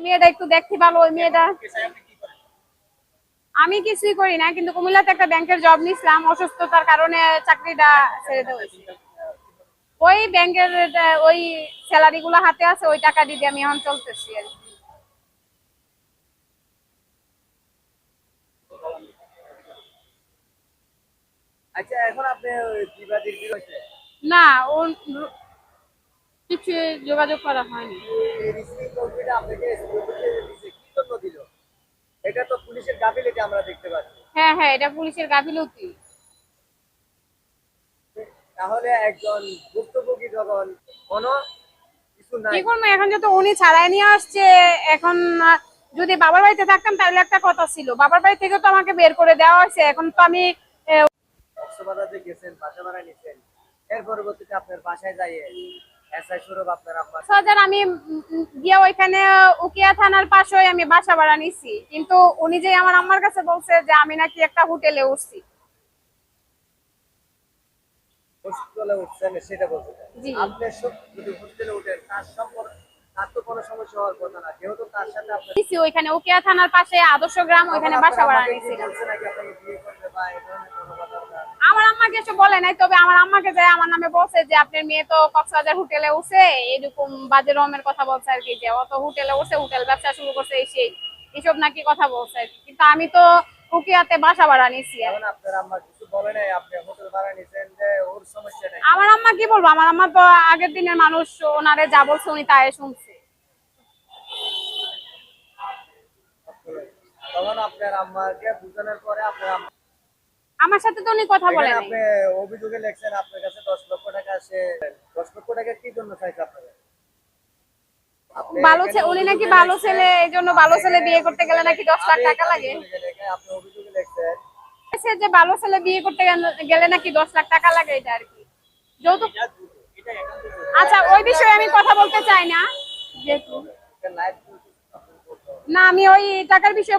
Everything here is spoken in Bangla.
মেয়েটা একটু দেখতে ভালো ওই মেয়েটা আমি কিছুই করি না কিন্তু কুমিল্লাতে একটা ব্যাংকের জব নিছিলাম অসুস্থতার কারণে চাকরিটা ছেড়ে দেওয়া ওই ব্যাংকের ওই স্যালারি গুলো হাতে আছে ওই টাকা দিয়ে আমি এখন চলতেছি আর আচ্ছা এখন আপনি বিবাদীর না ও কিছু যোগাযোগ করা হয়নি। আপনাকে স্কুল থেকে দিছে কি জন্য দিল এটা তো পুলিশের গাফিলতি আমরা দেখতে পাচ্ছি। হ্যাঁ হ্যাঁ এটা পুলিশের গাফিলতি। তাহলে একজন ভুক্তভোগী যখন কোনো কিছু নাই কি করব? এখন যত উনি ছাড়াই নিয়ে আসছে এখন যদি বাবার বাড়িতে থাকতাম তাহলে একটা কথা ছিল। বাবার বাড়ি থেকে তো আমাকে বের করে দেওয়া হয়েছে এখন তো আমি গেছেন বাসা ভাড়া নিছেন এর পরবর্তীতে আপনার বাসায় যাইয়ে আমি গিয়ে ওইখানে উকিয়া থানার পাশে আমি বাসা ভাড়া নিছি। কিন্তু উনি যে আমার আম্মার কাছে বলছে যে আমি নাকি একটা হোটেলে উঠছি। হোস্টেলে উঠছেন সেটা। আপনি যদি হোস্টেলে উঠেন তার সম্পর্কে ওইখানে উকিয়া থানার পাশে আদর্শ গ্রাম ওইখানে বাসা ভাড়া আমাকে এসে বলে নাই তবে আমার আম্মাকে যায় আমার নামে বলছে যে আপনার মেয়ে তো কক্সবাজার হোটেলে উঠছে এরকম বাজে রকমের কথা বলছে আর কি যে অত হোটেলে উঠছে হোটেল ব্যবসা শুরু করছে এই সেই এইসব নাকি কথা বলছে কিন্তু আমি তো উকিয়াতে বাসা ভাড়া নিছি আমার আম্মা কি বলব? আমার আম্মা তো আগের দিনের মানুষ ওনারে যা বলছে উনি তাই শুনছে। তখন আপনার আম্মাকে বুঝানোর পরে আপনার আম্মা আমার সাথে তো উনি কথা বলে এখানে নাই। আপনি অভিযোগে লেখছেন আপনার কাছে দশ লক্ষ টাকা আছে। দশ লক্ষ টাকা কি জন্য চাইছে আপনাকে? ভালো এখানে ছে- উনি নাকি ভালো ছেলে এই জন্য ভালো ছেলে বিয়ে করতে গেলে নাকি দশ লাখ টাকা লাগে? আপনি অভিযোগে লেখছেন। বলছে যে ভালো ছেলে বিয়ে করতে গেলে- নাকি দশ লাখ টাকা লাগে এটা আর কি। যৌতুক আচ্ছা ওই বিষয়ে আমি কথা বলতে চাই না। যেহেতু না আমি ওই টাকার বিষয়ে